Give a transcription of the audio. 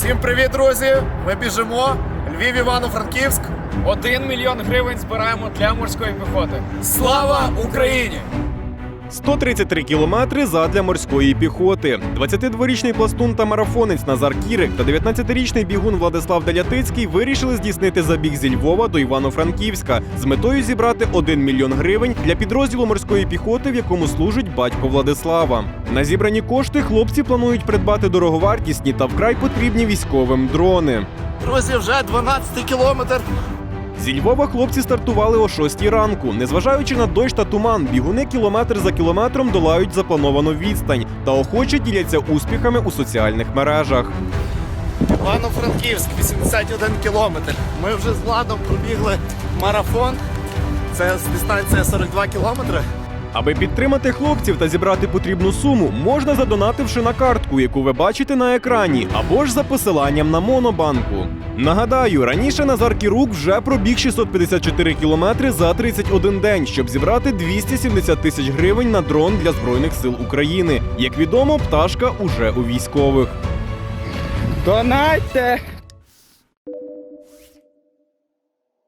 Всім привіт, друзі! Ми біжимо. Львів, Івано-Франківськ. Один мільйон гривень збираємо для морської піхоти. Слава Україні! 133 кілометри задля морської піхоти. 22-річний пластун та марафонець Назар Кірик та 19-річний бігун Владислав Делятицький вирішили здійснити забіг зі Львова до Івано-Франківська з метою зібрати 1 мільйон гривень для підрозділу морської піхоти, в якому служить батько Владислава. На зібрані кошти хлопці планують придбати дороговартісні та вкрай потрібні військовим дрони. Друзі, вже 12 кілометр. Зі Львова хлопці стартували о 6 ранку. Незважаючи на дощ та туман, бігуни кілометр за кілометром долають заплановану відстань та охоче діляться успіхами у соціальних мережах. Івано-Франківськ, 81 кілометр. Ми вже з Владом пробігли марафон. Це дистанція 42 кілометри. Аби підтримати хлопців та зібрати потрібну суму, можна задонативши на картку, яку ви бачите на екрані, або ж за посиланням на монобанку. Нагадаю, раніше Назар Кірук вже пробіг 654 кілометри за 31 день, щоб зібрати 270 тисяч гривень на дрон для збройних сил України. Як відомо, пташка уже у військових. Донайте!